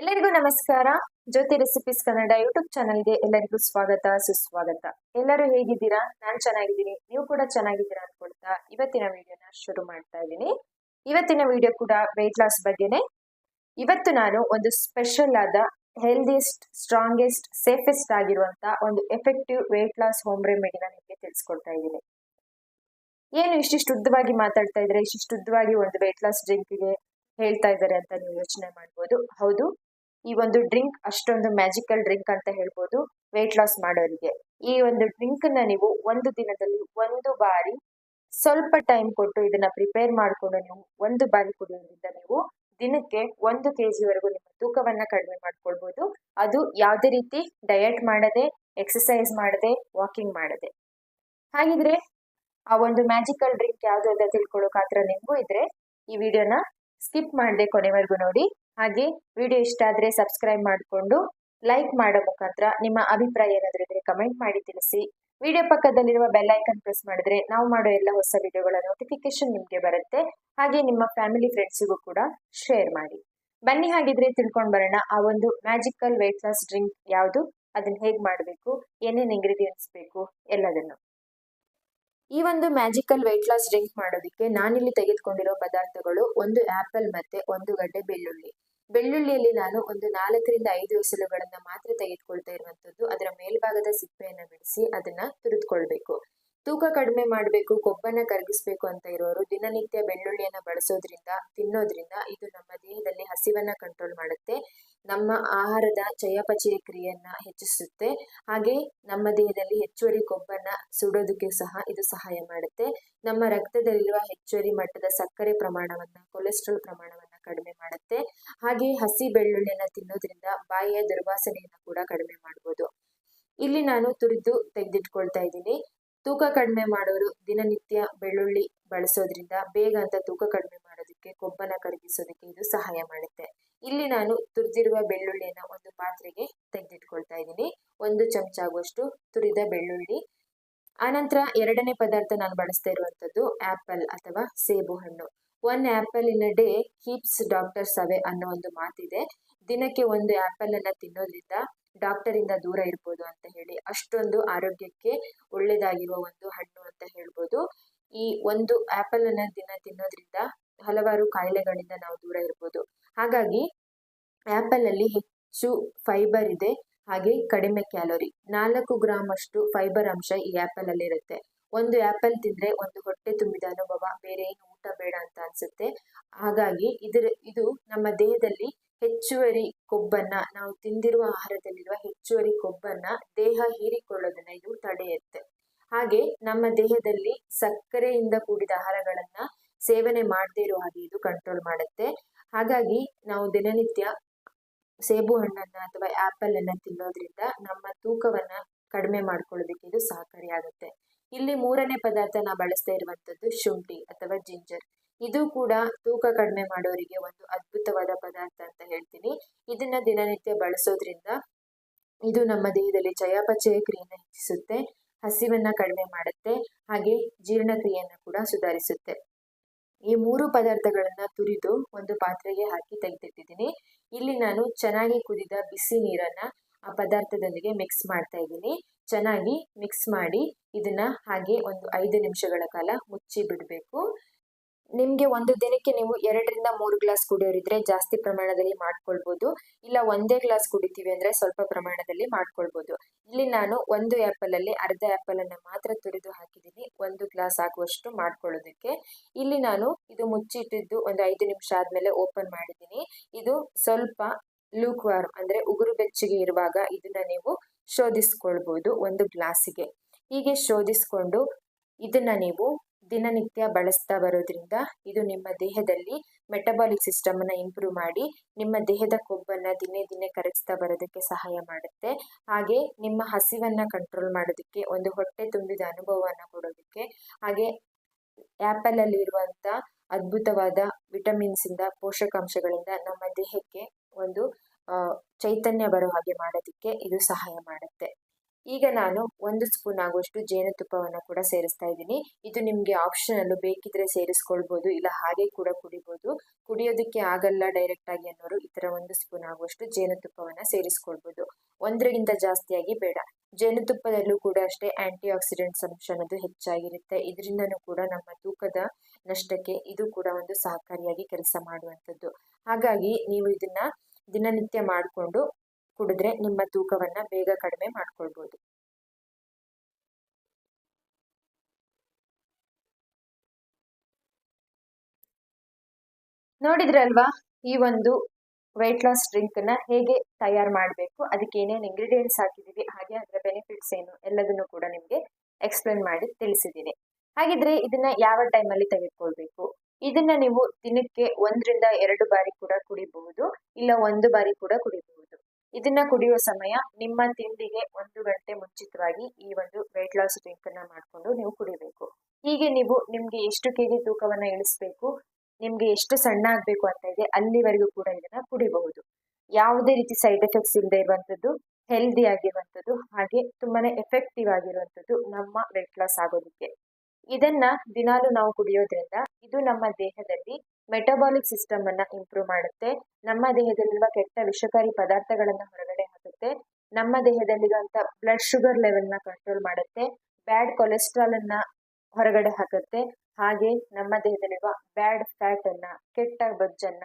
ಎಲ್ಲರಿಗೂ ನಮಸ್ಕಾರ. ಜ್ಯೋತಿ recipes Kannada YouTube ಚಾನಲ್ಗೆ ಎಲ್ಲರಿಗೂ ಸ್ವಾಗತ, ಸುಸ್ವಾಗತ. ಎಲ್ಲರೂ ಹೇಗಿದ್ದೀರಾ? ನಾನ್ ಚೆನ್ನಾಗಿದ್ದೀನಿ. ನೀವು ಕೂಡ ಚೆನ್ನಾಗಿದ್ದೀರಾ ಅನ್ಕೊಳ್ತಾ ಇವತ್ತಿನ ವಿಡಿಯೋನ ಶುರು ಮಾಡ್ತಾ ಇದ್ದೀನಿ. ಇವತ್ತಿನ ವಿಡಿಯೋ ಕೂಡ ವೆಯ್ಟ್ ಲಾಸ್ ಬಗ್ಗೆನೆ. ಇವತ್ತು ನಾನು ಒಂದು ಸ್ಪೆಷಲ್ ಆದ ಹೆಲ್ದಿಯೆಸ್ಟ್ ಸ್ಟ್ರಾಂಗೆಸ್ಟ್ ಸೇಫೆಸ್ಟ್ ಆಗಿರುವಂತ ಒಂದು ಎಫೆಕ್ಟಿವ್ ವೆಯ್ಟ್ ಲಾಸ್ ಹೋಮ್ ರೆಮಿಡಿನ ನಿಮಗೆ ತಿಳಿಸ್ಕೊಡ್ತಾ ಇದ್ದೀನಿ. ಏನು ಇಷ್ಟಿಷ್ಟು ಉದ್ದವಾಗಿ ಮಾತಾಡ್ತಾ ಇದ್ರೆ, ಇಷ್ಟಿಷ್ಟು ಉದ್ದವಾಗಿ ಒಂದು ವೆಯ್ಟ್ ಲಾಸ್ ಡ್ರಿಂಕ್ಗೆ ಹೇಳ್ತಾ ಇದ್ದಾರೆ ಅಂತ ನೀವು ಯೋಚನೆ ಮಾಡ್ಬೋದು. ಹೌದು. ಈ ಒಂದು ಡ್ರಿಂಕ್ ಅಷ್ಟೊಂದು ಮ್ಯಾಜಿಕಲ್ ಡ್ರಿಂಕ್ ಅಂತ ಹೇಳ್ಬೋದು ವೆಯ್ಟ್ ಲಾಸ್ ಮಾಡೋರಿಗೆ. ಈ ಒಂದು ಡ್ರಿಂಕ್ನ ನೀವು ಒಂದು ದಿನದಲ್ಲಿ ಒಂದು ಬಾರಿ ಸ್ವಲ್ಪ ಟೈಮ್ ಕೊಟ್ಟು ಇದನ್ನ ಪ್ರಿಪೇರ್ ಮಾಡಿಕೊಂಡು ನೀವು ಒಂದು ಬಾರಿ ಕುಡಿಯೋದ್ರಿಂದ ನೀವು ದಿನಕ್ಕೆ ಒಂದು ಕೆ ವರೆಗೂ ನಿಮ್ಮ ತೂಕವನ್ನ ಕಡಿಮೆ ಮಾಡ್ಕೊಳ್ಬಹುದು ಅದು ಯಾವುದೇ ರೀತಿ ಡಯಟ್ ಮಾಡದೆ ಎಕ್ಸಸೈಸ್ ಮಾಡದೆ, ವಾಕಿಂಗ್ ಮಾಡದೆ. ಹಾಗಿದ್ರೆ ಆ ಒಂದು ಮ್ಯಾಜಿಕಲ್ ಡ್ರಿಂಕ್ ಯಾವ್ದು ಅಂತ ತಿಳ್ಕೊಳ್ಳೋಕೆ ನಿಮಗೂ ಇದ್ರೆ ಈ ವಿಡಿಯೋನ ಸ್ಕಿಪ್ ಮಾಡದೆ ಕೊನೆವರೆಗೂ ನೋಡಿ. ಹಾಗೆ ವಿಡಿಯೋ ಇಷ್ಟ ಆದರೆ ಸಬ್ಸ್ಕ್ರೈಬ್ ಮಾಡಿಕೊಂಡು ಲೈಕ್ ಮಾಡೋ ಮುಖಾಂತರ ನಿಮ್ಮ ಅಭಿಪ್ರಾಯ ಏನಾದರೂ ಇದ್ರೆ ಕಮೆಂಟ್ ಮಾಡಿ ತಿಳಿಸಿ. ವಿಡಿಯೋ ಪಕ್ಕದಲ್ಲಿರುವ ಬೆಲ್ ಐಕನ್ ಪ್ರೆಸ್ ಮಾಡಿದ್ರೆ ನಾವು ಮಾಡೋ ಎಲ್ಲ ಹೊಸ ವಿಡಿಯೋಗಳ ನೋಟಿಫಿಕೇಶನ್ ನಿಮಗೆ ಬರುತ್ತೆ. ಹಾಗೆ ನಿಮ್ಮ ಫ್ಯಾಮಿಲಿ ಫ್ರೆಂಡ್ಸಿಗೂ ಕೂಡ ಶೇರ್ ಮಾಡಿ. ಬನ್ನಿ ಹಾಗಿದ್ರೆ ತಿಳ್ಕೊಂಡು ಬರೋಣ ಆ ಒಂದು ಮ್ಯಾಜಿಕಲ್ ವೆಯ್ಟ್ ಲಾಸ್ ಡ್ರಿಂಕ್ ಯಾವುದು? ಅದನ್ನ ಹೇಗೆ ಮಾಡಬೇಕು? ಏನೇನು ಇಂಗ್ರೀಡಿಯೆಂಟ್ಸ್ ಬೇಕು? ಎಲ್ಲದನ್ನು. ಈ ಒಂದು ಮ್ಯಾಜಿಕಲ್ ವೆಯ್ಟ್ ಲಾಸ್ ಡ್ರಿಂಕ್ ಮಾಡೋದಕ್ಕೆ ನಾನಿಲ್ಲಿ ತೆಗೆದುಕೊಂಡಿರೋ ಪದಾರ್ಥಗಳು ಒಂದು ಆಪಲ್ ಮತ್ತೆ ಒಂದು ಗಡ್ಡೆ ಬೆಳ್ಳುಳ್ಳಿ. ಬೆಳ್ಳುಳ್ಳಿಯಲ್ಲಿ ನಾನು ಒಂದು ನಾಲ್ಕರಿಂದ ಐದು ಎಸಳುಗಳನ್ನ ಮಾತ್ರ ತೆಗೆದುಕೊಳ್ತಾ ಇರುವಂತದ್ದು ಅದರ ಮೇಲ್ಭಾಗದ ಸಿಪ್ಪೆಯನ್ನ ಬಿಡಿಸಿ ಅದನ್ನ ತುರಿದುಕೊಳ್ಬೇಕು. ತೂಕ ಕಡಿಮೆ ಮಾಡಬೇಕು, ಕೊಬ್ಬನ್ನ ಕರಗಿಸ್ಬೇಕು ಅಂತ ಇರೋರು ದಿನನಿತ್ಯ ಬೆಳ್ಳುಳ್ಳಿಯನ್ನ ಬಳಸೋದ್ರಿಂದ, ತಿನ್ನೋದ್ರಿಂದ ಇದು ನಮ್ಮ ದೇಹದಲ್ಲಿ ಹಸಿವನ್ನ ಕಂಟ್ರೋಲ್ ಮಾಡುತ್ತೆ. ನಮ್ಮ ಆಹಾರದ ಚಯಾಪಚಯ ಕ್ರಿಯೆಯನ್ನ ಹೆಚ್ಚಿಸುತ್ತೆ. ಹಾಗೆ ನಮ್ಮ ದೇಹದಲ್ಲಿ ಹೆಚ್ಚುವರಿ ಕೊಬ್ಬನ್ನ ಸುಡೋದಕ್ಕೆ ಸಹ ಇದು ಸಹಾಯ ಮಾಡುತ್ತೆ. ನಮ್ಮ ರಕ್ತದಲ್ಲಿರುವ ಹೆಚ್ಚುವರಿ ಮಟ್ಟದ ಸಕ್ಕರೆ ಪ್ರಮಾಣವನ್ನ ಕೊಲೆಸ್ಟ್ರಾಲ್ ಪ್ರಮಾಣವನ್ನ ಕಡಿಮೆ ಮಾಡುತ್ತೆ. ಹಾಗೆ ಹಸಿ ಬೆಳ್ಳುಳ್ಳಿನ ತಿನ್ನೋದ್ರಿಂದ ಬಾಯಿಯ ದುರ್ವಾಸನೆಯನ್ನು ಕೂಡ ಕಡಿಮೆ ಮಾಡ್ಬೋದು. ಇಲ್ಲಿ ನಾನು ತುರಿದು ತೆಗೆದಿಟ್ಕೊಳ್ತಾ ಇದ್ದೀನಿ. ತೂಕ ಕಡಿಮೆ ಮಾಡೋರು ದಿನನಿತ್ಯ ಬೆಳ್ಳುಳ್ಳಿ ಬಳಸೋದ್ರಿಂದ ಬೇಗ ಅಂತ ತೂಕ ಕಡಿಮೆ ಮಾಡೋದಕ್ಕೆ ಕೊಬ್ಬನ ಕರಗಿಸೋದಕ್ಕೆ ಇದು ಸಹಾಯ ಮಾಡುತ್ತೆ. ಇಲ್ಲಿ ನಾನು ತುರಿದಿರುವ ಬೆಳ್ಳುಳ್ಳಿಯನ್ನು ಒಂದು ಪಾತ್ರೆಗೆ ತೆಗೆದಿಟ್ಕೊಳ್ತಾ ಇದ್ದೀನಿ. ಒಂದು ಚಮಚ ಆಗುವಷ್ಟು ತುರಿದ ಬೆಳ್ಳುಳ್ಳಿ. ಆನಂತರ ಎರಡನೇ ಪದಾರ್ಥ ನಾನು ಬಳಸ್ತಾ ಇರುವಂಥದ್ದು ಆಪಲ್ ಅಥವಾ ಸೇಬು ಹಣ್ಣು. One apple in a day keeps doctors away ಅನ್ನೋ ಒಂದು ಮಾತಿದೆ. ದಿನಕ್ಕೆ ಒಂದು ಆಪಲ್ ಅನ್ನ ತಿನ್ನೋದ್ರಿಂದ ಡಾಕ್ಟರ್ ಇಂದ ದೂರ ಇರ್ಬೋದು ಅಂತ ಹೇಳಿ ಅಷ್ಟೊಂದು ಆರೋಗ್ಯಕ್ಕೆ ಒಳ್ಳೆಯದಾಗಿರುವ ಒಂದು ಹಣ್ಣು ಅಂತ ಹೇಳ್ಬೋದು. ಈ ಒಂದು ಆಪಲ್ ಅನ್ನ ದಿನ ತಿನ್ನೋದ್ರಿಂದ ಹಲವಾರು ಕಾಯಿಲೆಗಳಿಂದ ನಾವು ದೂರ ಇರ್ಬೋದು. ಹಾಗಾಗಿ ಆಪಲ್ ಅಲ್ಲಿ ಹೆಚ್ಚು ಫೈಬರ್ ಇದೆ, ಹಾಗೆ ಕಡಿಮೆ ಕ್ಯಾಲೋರಿ ನಾಲ್ಕು ಗ್ರಾಮ್ ಅಷ್ಟು ಫೈಬರ್ ಅಂಶ ಈ ಆಪಲ್ ಅಲ್ಲಿ ಇರುತ್ತೆ ಒಂದು ಆಪಲ್ ತಿಂದ್ರೆ ಒಂದು ಹೊಟ್ಟೆ ತುಂಬಿದ ಅನುಭವ, ಬೇರೆ ಏನು ಊಟ ಬೇಡ ಅಂತ ಅನ್ಸುತ್ತೆ. ಹಾಗಾಗಿ ಇದರ, ಇದು ನಮ್ಮ ದೇಹದಲ್ಲಿ ಹೆಚ್ಚುವರಿ ಕೊಬ್ಬನ್ನ, ನಾವು ತಿಂದಿರುವ ಆಹಾರದಲ್ಲಿರುವ ಹೆಚ್ಚುವರಿ ಕೊಬ್ಬನ್ನ ದೇಹ ಹೀರಿಕೊಳ್ಳೋದನ್ನ ಇದು ತಡೆಯುತ್ತೆ. ಹಾಗೆ ನಮ್ಮ ದೇಹದಲ್ಲಿ ಸಕ್ಕರೆಯಿಂದ ಕೂಡಿದ ಆಹಾರಗಳನ್ನು ಸೇವನೆ ಮಾಡದೇ ಇರೋ ಹಾಗೆ ಇದು ಕಂಟ್ರೋಲ್ ಮಾಡುತ್ತೆ. ಹಾಗಾಗಿ ನಾವು ದಿನನಿತ್ಯ ಸೇಬು ಹಣ್ಣನ್ನು ಅಥವಾ ಆಪಲ್ ಅನ್ನ ತಿನ್ನೋದ್ರಿಂದ ನಮ್ಮ ತೂಕವನ್ನು ಕಡಿಮೆ ಮಾಡ್ಕೊಳ್ಳೋದಕ್ಕೆ ಇದು ಸಹಕಾರಿಯಾಗುತ್ತೆ. ಇಲ್ಲಿ ಮೂರನೇ ಪದಾರ್ಥ ನಾವು ಬಳಸ್ತಾ ಇರುವಂತದ್ದು ಶುಂಠಿ ಅಥವಾ ಜಿಂಜರ್. ಇದು ಕೂಡ ತೂಕ ಕಡಿಮೆ ಮಾಡೋರಿಗೆ ಒಂದು ಅದ್ಭುತವಾದ ಪದಾರ್ಥ ಅಂತ ಹೇಳ್ತೀನಿ. ಇದನ್ನ ದಿನನಿತ್ಯ ಬಳಸೋದ್ರಿಂದ ಇದು ನಮ್ಮ ದೇಹದಲ್ಲಿ ಚಯಾಪಚಯ ಕ್ರಿಯೆಯನ್ನು ಹೆಚ್ಚಿಸುತ್ತೆ, ಹಸಿವನ್ನ ಕಡಿಮೆ ಮಾಡುತ್ತೆ, ಹಾಗೆ ಜೀರ್ಣಕ್ರಿಯೆಯನ್ನು ಕೂಡ ಸುಧಾರಿಸುತ್ತೆ. ಈ ಮೂರು ಪದಾರ್ಥಗಳನ್ನ ತುರಿದು ಒಂದು ಪಾತ್ರೆಗೆ ಹಾಕಿ ತೆಗೆದಿಟ್ಟಿದ್ದೀನಿ. ಇಲ್ಲಿ ನಾನು ಚೆನ್ನಾಗಿ ಕುದಿದ ಬಿಸಿ ನೀರನ್ನ ಆ ಪದಾರ್ಥದೊಂದಿಗೆ ಮಿಕ್ಸ್ ಮಾಡ್ತಾ ಇದ್ದೀನಿ. ಚೆನ್ನಾಗಿ ಮಿಕ್ಸ್ ಮಾಡಿ ಇದನ್ನ ಹಾಗೆ ಒಂದು ಐದು ನಿಮಿಷಗಳ ಕಾಲ ಮುಚ್ಚಿ ಬಿಡಬೇಕು. ನಿಮಗೆ ಒಂದು ದಿನಕ್ಕೆ ನೀವು ಎರಡರಿಂದ ಮೂರು ಗ್ಲಾಸ್ ಕುಡಿಯೋರಿದ್ರೆ ಜಾಸ್ತಿ ಪ್ರಮಾಣದಲ್ಲಿ ಮಾಡ್ಕೊಳ್ಬೋದು. ಇಲ್ಲ ಒಂದೇ ಗ್ಲಾಸ್ ಕುಡಿತೀವಿ ಅಂದ್ರೆ ಸ್ವಲ್ಪ ಪ್ರಮಾಣದಲ್ಲಿ ಮಾಡ್ಕೊಳ್ಬೋದು. ಇಲ್ಲಿ ನಾನು ಒಂದು ಆ್ಯಪಲಲ್ಲಿ ಅರ್ಧ ಆ್ಯಪಲನ್ನು ಮಾತ್ರ ತುರಿದು ಹಾಕಿದ್ದೀನಿ. ಒಂದು ಗ್ಲಾಸ್ ಆಗುವಷ್ಟು ಮಾಡ್ಕೊಳ್ಳೋದಕ್ಕೆ. ಇಲ್ಲಿ ನಾನು ಇದು ಮುಚ್ಚಿಟ್ಟಿದ್ದು ಒಂದು ಐದು ನಿಮಿಷ ಆದಮೇಲೆ ಓಪನ್ ಮಾಡಿದ್ದೀನಿ. ಇದು ಸ್ವಲ್ಪ ಲೂಕ್ ವಾರ್ಮ್ ಅಂದ್ರೆ ಉಗುರು ಬೆಚ್ಚಗೆ ಇರುವಾಗ ಇದನ್ನ ನೀವು ಶೋಧಿಸ್ಕೊಳ್ಬೋದು ಒಂದು ಗ್ಲಾಸಿಗೆ. ಹೀಗೆ ಶೋಧಿಸ್ಕೊಂಡು ಇದನ್ನು ನೀವು ದಿನನಿತ್ಯ ಬಳಸ್ತಾ ಬರೋದ್ರಿಂದ ಇದು ನಿಮ್ಮ ದೇಹದಲ್ಲಿ ಮೆಟಬಾಲಿಕ್ ಸಿಸ್ಟಮನ್ನು ಇಂಪ್ರೂವ್ ಮಾಡಿ ನಿಮ್ಮ ದೇಹದ ಕೊಬ್ಬನ್ನು ದಿನೇ ದಿನೇ ಕರಗಿಸ್ತಾ ಬರೋದಕ್ಕೆ ಸಹಾಯ ಮಾಡುತ್ತೆ. ಹಾಗೆ ನಿಮ್ಮ ಹಸಿವನ್ನು ಕಂಟ್ರೋಲ್ ಮಾಡೋದಕ್ಕೆ, ಒಂದು ಹೊಟ್ಟೆ ತುಂಬಿದ ಅನುಭವವನ್ನು ಕೊಡೋದಕ್ಕೆ, ಹಾಗೆ ಆ್ಯಪಲಲ್ಲಿ ಇರುವಂಥ ಅದ್ಭುತವಾದ ವಿಟಮಿನ್ಸಿಂದ ಪೋಷಕಾಂಶಗಳಿಂದ ನಮ್ಮ ದೇಹಕ್ಕೆ ಒಂದು ಚೈತನ್ಯ ಬರೋ ಹಾಗೆ ಮಾಡೋದಕ್ಕೆ ಇದು ಸಹಾಯ ಮಾಡುತ್ತೆ. ಈಗ ನಾನು ಒಂದು ಸ್ಪೂನ್ ಆಗುವಷ್ಟು ಜೇನುತುಪ್ಪವನ್ನು ಕೂಡ ಸೇರಿಸ್ತಾ ಇದ್ದೀನಿ. ಇದು ನಿಮಗೆ ಆಪ್ಷನಲ್ಲು ಬೇಕಿದ್ರೆ ಸೇರಿಸ್ಕೊಳ್ಬೋದು, ಇಲ್ಲ ಹಾಗೆ ಕೂಡ ಕುಡಿಬೋದು. ಕುಡಿಯೋದಕ್ಕೆ ಆಗಲ್ಲ ಡೈರೆಕ್ಟ್ ಆಗಿ ಅನ್ನೋರು ಈ ಥರ ಒಂದು ಸ್ಪೂನ್ ಆಗುವಷ್ಟು ಜೇನುತುಪ್ಪವನ್ನು ಸೇರಿಸ್ಕೊಳ್ಬೋದು. ಒಂದರಿಗಿಂತ ಜಾಸ್ತಿಯಾಗಿ ಬೇಡ. ಜೇನುತುಪ್ಪದಲ್ಲೂ ಕೂಡ ಅಷ್ಟೇ ಆಂಟಿ ಆಕ್ಸಿಡೆಂಟ್ಸ್ ಅಂಶ ಅನ್ನೋದು ಹೆಚ್ಚಾಗಿರುತ್ತೆ. ಇದರಿಂದನೂ ಕೂಡ ನಮ್ಮ ತೂಕದ ನಷ್ಟಕ್ಕೆ ಇದು ಕೂಡ ಒಂದು ಸಹಕಾರಿಯಾಗಿ ಕೆಲಸ ಮಾಡುವಂಥದ್ದು. ಹಾಗಾಗಿ ನೀವು ಇದನ್ನ ದಿನನಿತ್ಯ ಮಾಡಿಕೊಂಡು ಕುಡಿದ್ರೆ ನಿಮ್ಮ ತೂಕವನ್ನ ಬೇಗ ಕಡಿಮೆ ಮಾಡ್ಕೊಳ್ಬೋದು. ನೋಡಿದ್ರಲ್ವಾ? ಈ ಒಂದು ವೆಯ್ಟ್ ಲಾಸ್ ಡ್ರಿಂಕ್ನ ಹೇಗೆ ತಯಾರು ಮಾಡಬೇಕು? ಅದಕ್ಕೆ ಏನೇನು ಇಂಗ್ರೀಡಿಯೆಂಟ್ಸ್ ಹಾಕಿದೀವಿ ಹಾಗೆ ಅದರ ಬೆನಿಫಿಟ್ಸ್ ಏನು? ಎಲ್ಲದನ್ನು ಕೂಡ ನಿಮಗೆ ಎಕ್ಸ್ಪ್ಲೇನ್ ಮಾಡಿ ತಿಳಿಸಿದ್ದೀನಿ. ಹಾಗಿದ್ರೆ ಇದನ್ನ ಯಾವ ಟೈಮಲ್ಲಿ ತೆಗೆದುಕೊಳ್ಬೇಕು? ಇದನ್ನ ನೀವು ದಿನಕ್ಕೆ ಒಂದರಿಂದ ಎರಡು ಬಾರಿ ಕೂಡ ಕುಡಿಬಹುದು, ಇಲ್ಲ ಒಂದು ಬಾರಿ ಕೂಡ ಕುಡಿಬಹುದು. ಇದನ್ನ ಕುಡಿಯುವ ಸಮಯ ನಿಮ್ಮ ತಿಂಡಿಗೆ ಒಂದು ಗಂಟೆ ಮುಂಚಿತವಾಗಿ ಈ ಒಂದು ವೆಯ್ಟ್ ಲಾಸ್ ಡ್ರಿಂಕ್ ಅನ್ನ ಮಾಡಿಕೊಂಡು ನೀವು ಕುಡಿಬೇಕು. ಹೀಗೆ ನೀವು ನಿಮ್ಗೆ ಎಷ್ಟು ಕೆಜಿ ತೂಕವನ್ನ ಇಳಿಸ್ಬೇಕು, ನಿಮ್ಗೆ ಎಷ್ಟು ಸಣ್ಣ ಆಗ್ಬೇಕು ಅಂತ ಇದೆ ಅಲ್ಲಿವರೆಗೂ ಕೂಡ ಇದನ್ನ ಕುಡಿಬಹುದು. ಯಾವುದೇ ರೀತಿ ಸೈಡ್ ಎಫೆಕ್ಟ್ಸ್ ಇಲ್ಲದೆ ಇರುವಂತದ್ದು ಹೆಲ್ದಿ ಆಗಿರುವಂಥದ್ದು ಹಾಗೆ ತುಂಬಾನೇ ಎಫೆಕ್ಟಿವ್ ಆಗಿರುವಂಥದ್ದು ನಮ್ಮ ವೆಯ್ಟ್ ಲಾಸ್ ಆಗೋದಕ್ಕೆ. ಇದನ್ನ ದಿನಾಲು ನಾವು ಕುಡಿಯೋದ್ರಿಂದ ಇದು ನಮ್ಮ ದೇಹದಲ್ಲಿ ಮೆಟಬಾಲಿಕ್ ಸಿಸ್ಟಮ್ ಅನ್ನ ಇಂಪ್ರೂವ್ ಮಾಡುತ್ತೆ. ನಮ್ಮ ದೇಹದಲ್ಲಿರುವ ಕೆಟ್ಟ ವಿಷಕಾರಿ ಪದಾರ್ಥಗಳನ್ನ ಹೊರಗಡೆ ಹಾಕುತ್ತೆ. ನಮ್ಮ ದೇಹದಲ್ಲಿರುವಂತ ಬ್ಲಡ್ ಶುಗರ್ ಲೆವೆಲ್ನ ಕಂಟ್ರೋಲ್ ಮಾಡುತ್ತೆ. ಬ್ಯಾಡ್ ಕೊಲೆಸ್ಟ್ರಾಲ್ ಅನ್ನ ಹೊರಗಡೆ ಹಾಕುತ್ತೆ. ಹಾಗೆ ನಮ್ಮ ದೇಹದಲ್ಲಿರುವ ಬ್ಯಾಡ್ ಫ್ಯಾಟ್ ಅನ್ನ, ಕೆಟ್ಟ ಬೊಜ್ಜನ್ನ,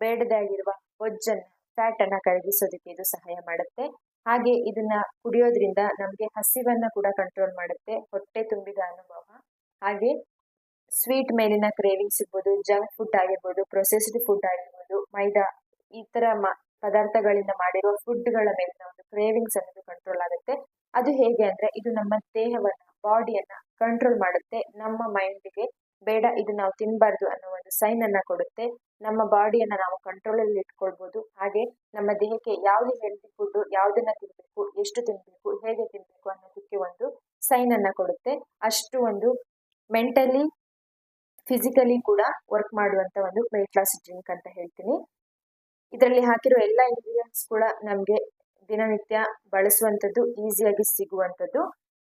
ಬೇಡದಾಗಿರುವ ಬೊಜ್ಜನ್ನ ಫ್ಯಾಟ್ ಅನ್ನ ಕರಗಿಸೋದಕ್ಕೆ ಇದು ಸಹಾಯ ಮಾಡುತ್ತೆ. ಹಾಗೆ ಇದನ್ನ ಕುಡಿಯೋದ್ರಿಂದ ನಮಗೆ ಹಸಿವನ್ನ ಕೂಡ ಕಂಟ್ರೋಲ್ ಮಾಡುತ್ತೆ. ಹೊಟ್ಟೆ ತುಂಬಿದ ಅನುಭವ. ಹಾಗೆ ಸ್ವೀಟ್ ಮೇಲಿನ ಕ್ರೇವಿಂಗ್ಸ್ ಇರ್ಬೋದು ಜಂಕ್ ಫುಡ್ ಆಗಿರ್ಬೋದು ಪ್ರೊಸೆಸ್ಡ್ ಫುಡ್ ಆಗಿರ್ಬೋದು, ಮೈದಾ ಈ ತರ ಪದಾರ್ಥಗಳಿಂದ ಮಾಡಿರೋ ಫುಡ್ಗಳ ಮೇಲಿನ ಒಂದು ಕ್ರೇವಿಂಗ್ಸ್ ಅನ್ನೋದು ಕಂಟ್ರೋಲ್ ಆಗುತ್ತೆ. ಅದು ಹೇಗೆ ಅಂದ್ರೆ ಇದು ನಮ್ಮ ದೇಹವನ್ನ ಬಾಡಿಯನ್ನು ಕಂಟ್ರೋಲ್ ಮಾಡುತ್ತೆ. ನಮ್ಮ ಮೈಂಡ್ಗೆ ಬೇಡ, ಇದು ನಾವು ತಿನ್ನಬಾರ್ದು ಅನ್ನೋ ಒಂದು ಸೈನ್ ಅನ್ನ ಕೊಡುತ್ತೆ. ನಮ್ಮ ಬಾಡಿಯನ್ನು ನಾವು ಕಂಟ್ರೋಲ್ ಅಲ್ಲಿ ಇಟ್ಕೊಳ್ಬಹುದು ಹಾಗೆ ನಮ್ಮ ದೇಹಕ್ಕೆ ಯಾವ್ದು ಹೆಲ್ದಿ ಫುಡ್ ಯಾವುದನ್ನು ತಿನ್ನಬೇಕು ಎಷ್ಟು ತಿನ್ನಬೇಕು ಹೇಗೆ ತಿನ್ನಬೇಕು ಅನ್ನೋದಕ್ಕೆ ಒಂದು ಸೈನ್ ಅನ್ನ ಕೊಡುತ್ತೆ. ಅಷ್ಟು ಒಂದು ಮೆಂಟಲಿ ಫಿಸಿಕಲಿ ಕೂಡ ವರ್ಕ್ ಮಾಡುವಂತ ಒಂದು ವೆಯ್ಟ್ ಲಾಸ್ ಡ್ರಿಂಕ್ ಅಂತ ಹೇಳ್ತೀನಿ. ಇದರಲ್ಲಿ ಹಾಕಿರೋ ಎಲ್ಲ ಇಂಗ್ರೀಡಿಯೆಂಟ್ಸ್ ಕೂಡ ನಮಗೆ ದಿನನಿತ್ಯ ಬಳಸುವಂಥದ್ದು ಈಸಿಯಾಗಿ ಸಿಗುವಂಥದ್ದು.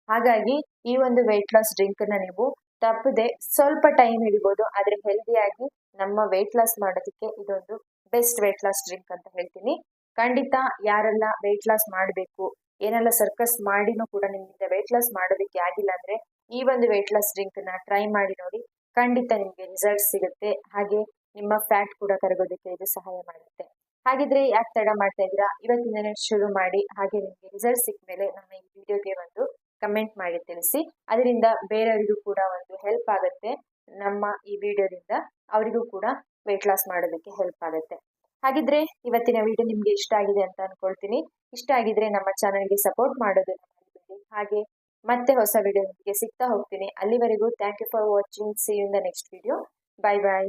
ಹಾಗಾಗಿ ಈ ಒಂದು ವೆಯ್ಟ್ ಲಾಸ್ ಡ್ರಿಂಕ್ ಅನ್ನ ನೀವು ತಪ್ಪದೆ ಸ್ವಲ್ಪ ಟೈಮ್ ಹಿಡಿಬೋದು, ಆದ್ರೆ ಹೆಲ್ದಿಯಾಗಿ ನಮ್ಮ ವೆಯ್ಟ್ ಲಾಸ್ ಮಾಡೋದಕ್ಕೆ ಇದೊಂದು ಬೆಸ್ಟ್ ವೆಯ್ಟ್ ಲಾಸ್ ಡ್ರಿಂಕ್ ಅಂತ ಹೇಳ್ತೀನಿ. ಖಂಡಿತ ಯಾರೆಲ್ಲ ವೆಯ್ಟ್ ಲಾಸ್ ಮಾಡಬೇಕು, ಏನೆಲ್ಲ ಸರ್ಕಸ್ ಮಾಡಿನೂ ಕೂಡ ನಿಮ್ಮಿಂದ ವೆಯ್ಟ್ ಲಾಸ್ ಮಾಡೋದಕ್ಕೆ ಆಗಿಲ್ಲ ಅಂದ್ರೆ ಈ ಒಂದು ವೆಯ್ಟ್ ಲಾಸ್ ಡ್ರಿಂಕ್ನ ಟ್ರೈ ಮಾಡಿ ನೋಡಿ, ಖಂಡಿತ ನಿಮಗೆ ರಿಸಲ್ಟ್ ಸಿಗುತ್ತೆ. ಹಾಗೆ ನಿಮ್ಮ ಫ್ಯಾಟ್ ಕೂಡ ಕರಗೋದಕ್ಕೆ ಇದು ಸಹಾಯ ಮಾಡುತ್ತೆ. ಹಾಗಿದ್ರೆ ಯಾಕೆ ತಡ ಮಾಡ್ತಾ ಇದ್ದೀರಾ? ಇವತ್ತಿಂದನೇ ಶುರು ಮಾಡಿ, ಹಾಗೆ ನಿಮಗೆ ರಿಸಲ್ಟ್ ಸಿಕ್ಕ ಮೇಲೆ ನಮ್ಮ ಈ ವಿಡಿಯೋಗೆ ಒಂದು ಕಮೆಂಟ್ ಮಾಡಿ ತಿಳಿಸಿ. ಅದರಿಂದ ಬೇರೆಯವರಿಗೂ ಕೂಡ ಒಂದು ಹೆಲ್ಪ್ ಆಗುತ್ತೆ. ನಮ್ಮ ಈ ವಿಡಿಯೋದಿಂದ ಅವರಿಗೂ ಕೂಡ ವೆಯ್ಟ್ ಲಾಸ್ ಮಾಡೋದಕ್ಕೆ ಹೆಲ್ಪ್ ಆಗುತ್ತೆ. ಹಾಗಿದ್ರೆ ಇವತ್ತಿನ ವಿಡಿಯೋ ನಿಮ್ಗೆ ಇಷ್ಟ ಆಗಿದೆ ಅಂತ ಅನ್ಕೊಳ್ತೀನಿ. ಇಷ್ಟ ಆಗಿದ್ರೆ ನಮ್ಮ ಚಾನಲ್ಗೆ ಸಪೋರ್ಟ್ ಮರಿಬೇಡಿ. ಹಾಗೆ ಮತ್ತೆ ಹೊಸ ವಿಡಿಯೋ ನಿಮಗೆ ಸಿಗ್ತಾ ಹೋಗ್ತೀನಿ. ಅಲ್ಲಿವರೆಗೂ thank you for watching see in the next video bye bye